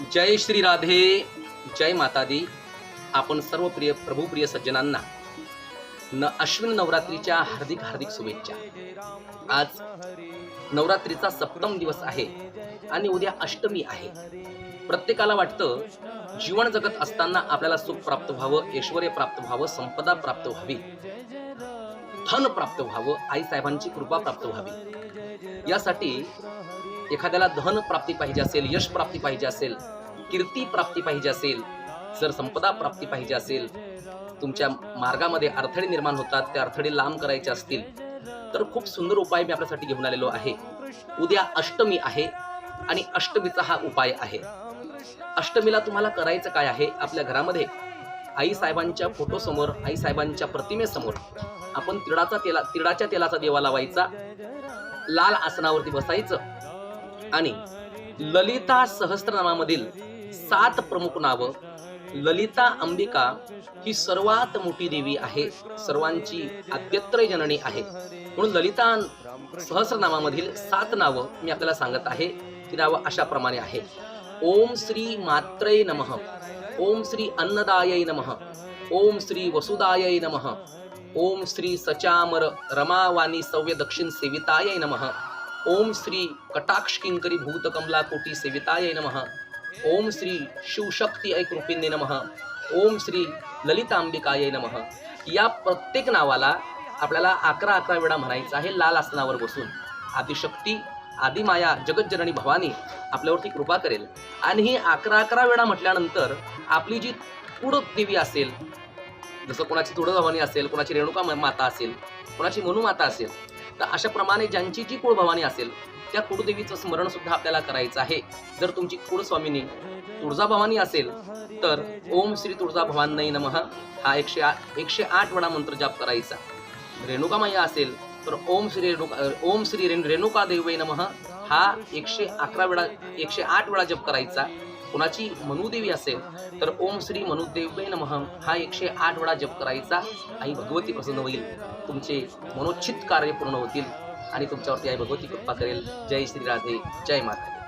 जय श्री राधे जय माता दी आपण सर्व प्रिय प्रभुप्रिय सज्जनांना न अश्विन नवरात्रीच्या हार्दिक हार्दिक शुभेच्छा. आज नवरात्रीचा सप्तम दिवस आहे आणि उद्या अष्टमी आहे. प्रत्येकाला वाटतं जीवन जगत असताना आपल्याला सुख प्राप्त व्हावं ऐश्वर प्राप्त व्हावं संपदा प्राप्त व्हावी. धन प्राप्त व्हावं आई साहेबांची कृपा प्राप्त व्हावी. यासाठी एखाद्याला धन प्राप्ती पाहिजे असेल यश प्राप्ती पाहिजे असेल कीर्ती प्राप्ती पाहिजे असेल जर संपदा प्राप्ती पाहिजे असेल तुमच्या मार्गामध्ये अडथळे निर्माण होतात ते अडथळे लांब करायचे असतील तर खूप सुंदर उपाय मी आपल्यासाठी घेऊन आलेलो आहे. उद्या अष्टमी आहे आणि अष्टमीचा हा उपाय आहे. अष्टमीला तुम्हाला करायचं काय आहे? आपल्या घरामध्ये आई साहेबांच्या फोटोसमोर आई साहेबांच्या प्रतिमेसमोर आपण तिळाचा तेला तिळाच्या तेलाचा देवा लावायचा लाल आसनावरती बसायचं आणि ललिता सहस्त्रनामामधील सात प्रमुख नावं ललिता अंबिका ही सर्वात मोठी देवी आहे सर्वांची अत्यत्र जननी आहे. म्हणून ललिता सहस्रनामामधील सात नावं मी आपल्याला सांगत आहे ती नावं अशा प्रमाणे आहे ओम श्री मात्रय नमः ओम श्री अन्नदायै नमः ओम श्री वसुदायै नमः ओम श्री सचामर रमावाणी सव्य दक्षिण सेवितायै नमः ओम श्री कटाक्ष किंकरी भूत कमला कोटी सेविताय नमः। ओम श्री शिवशक्ती ऐकृपिंदे नम। नमः ओम श्री ललितांबिकाय नमः। या प्रत्येक नावाला आपल्याला अकरा अकरा वेळा म्हणायचं आहे लाल आसनावर बसून. आदिशक्ती आदिमाया जगज्जननी भवानी आपल्यावरती कृपा करेल. आणि ही अकरा अकरा वेळा म्हटल्यानंतर आपली जी कुड देवी असेल जसं कोणाची तुळजाभवानी असेल कोणाची रेणुका माता असेल कोणाची मनुमाता असेल तर अशा प्रमाणे ज्यांची जी कुळभवानी असेल त्या कुळदेवीचं स्मरण सुद्धा आपल्याला करायचं आहे. जर तुमची कुळस्वामिनी तुळजाभवानी असेल तर ओम श्री तुळजाभवानी नमः. हा एकशे आठ एकशे आठ वेळा मंत्र जाप करायचा. रेणुका मैया असेल तर ओम श्री रेणुका ओम श्री रेणुका देवे नमः. हा एकशे अकरा वेळा एकशे आठ वेळा जप करायचा. कुणाची मनुदेवी असेल तर ओम श्री मनुदेवे नमः हा एकशे आठ वेळा जप करायचा. आई भगवती प्रसन्न होईल. तुमचे मनोच्छित कार्य पूर्ण होतील आणि तुमच्यावरती आई भगवती कृपा करेल. जय श्री राधे जय माता